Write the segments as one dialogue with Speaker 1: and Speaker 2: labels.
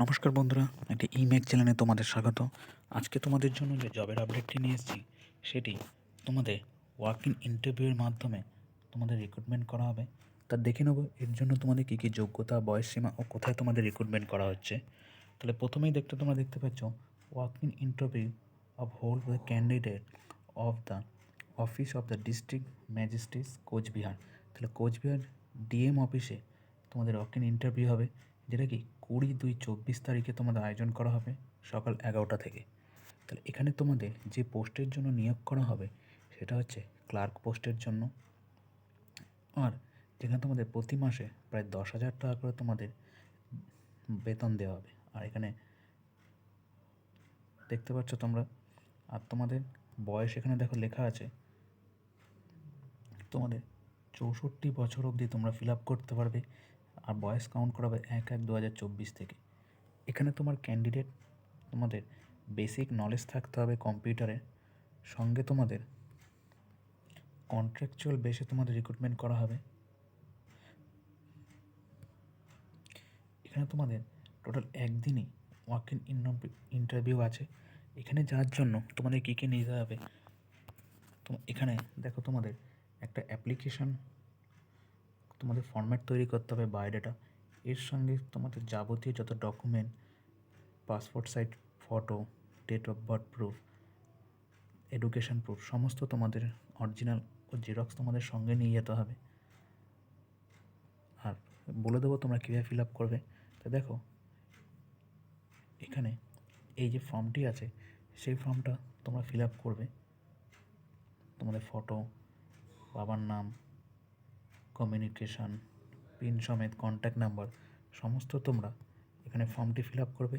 Speaker 1: নমস্কার বন্ধুরা, একটি ইমেক চ্যানেলে তোমাদের স্বাগত। আজকে তোমাদের জন্য যে জবের আপডেটটি নিয়ে এসেছি, সেটি তোমাদের ওয়ার্ক ইন ইন্টারভিউয়ের মাধ্যমে তোমাদের রিক্রুটমেন্ট করা হবে। তা দেখে নেব, এর জন্য তোমাদের কী কী যোগ্যতা বয়সসীমা ও কোথায় তোমাদের রিক্রুটমেন্ট করা হচ্ছে। তাহলে প্রথমেই দেখতে তোমরা দেখতে পাচ্ছ walk in interview of whole the candidate of the office of the district magistrates Coochbehar. তাহলে কোচবিহার ডিএম অফিসে তোমাদের ওয়ার্ক ইন ইন্টারভিউ হবে। যেটা কি কুড়ি দুই চব্বিশ তারিখে তোমাদের আয়োজন করা হবে সকাল এগারোটা থেকে। তাহলে এখানে তোমাদের যে পোস্টের জন্য নিয়োগ করা হবে সেটা হচ্ছে ক্লার্ক পোস্টের জন্য। আর যেখানে তোমাদের প্রতি মাসে প্রায় দশ হাজার টাকা করে তোমাদের বেতন দেওয়া হবে। আর এখানে দেখতে পাচ্ছ তোমরা, আর তোমাদের বয়স এখানে দেখো লেখা আছে, তোমাদের চৌষট্টি বছর অবধি তোমরা ফিল আপ করতে পারবে। আর বয়স কাউন্ট করা হবে এক এক দু হাজার চব্বিশ থেকে। এখানে তোমার ক্যান্ডিডেট তোমাদের বেসিক নলেজ থাকতে হবে কম্পিউটারে সঙ্গে তোমাদের কন্ট্রাকচুয়াল বেসে তোমাদের রিক্রুটমেন্ট করা হবে। এখানে তোমাদের টোটাল একদিনই ওয়াক ইন ইন্টারভিউ আছে। এখানে যাওয়ার জন্য তোমাদের কী কী নিতে হবে? তো এখানে দেখো তোমাদের একটা অ্যাপ্লিকেশন তোমাদের ফর্ম্যাট তৈরি করতে হবে বায়োডাটা এর সঙ্গে তোমাদের যাবতীয় যত document passport size photo date of birth proof education proof সমস্ত তোমাদের অরিজিনাল ও জেরক্স তোমাদের সঙ্গে নিয়ে যেতে হবে। আর বলে দেবো তোমরা কীভাবে ফিল আপ করবে। তো দেখো, এখানে এই যে ফর্মটি আছে, সেই ফর্মটা তোমরা ফিল আপ করবে। তোমাদের ফটো বাবার নাম কমিউনিকেশান পিন সমেত কন্ট্যাক্ট নাম্বার সমস্ত তোমরা এখানে ফর্মটি ফিল আপ করবে।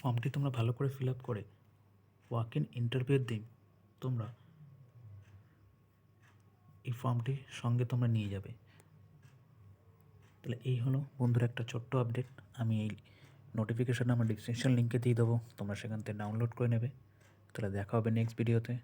Speaker 1: ফর্মটি তোমরা ভালো করে ফিল আপ করে ওয়াক ইন ইন্টারভিউর দিন তোমরা এই ফর্মটি সঙ্গে তোমরা নিয়ে যাবে। তাহলে এই হলো বন্ধুর একটা ছোট্ট আপডেট আমি এই নোটিফিকেশান আমার ডিসক্রিপশন লিঙ্কে দিয়ে দেবো, তোমরা সেখান থেকে ডাউনলোড করে নেবে। তাহলে দেখা হবে নেক্সট ভিডিওতে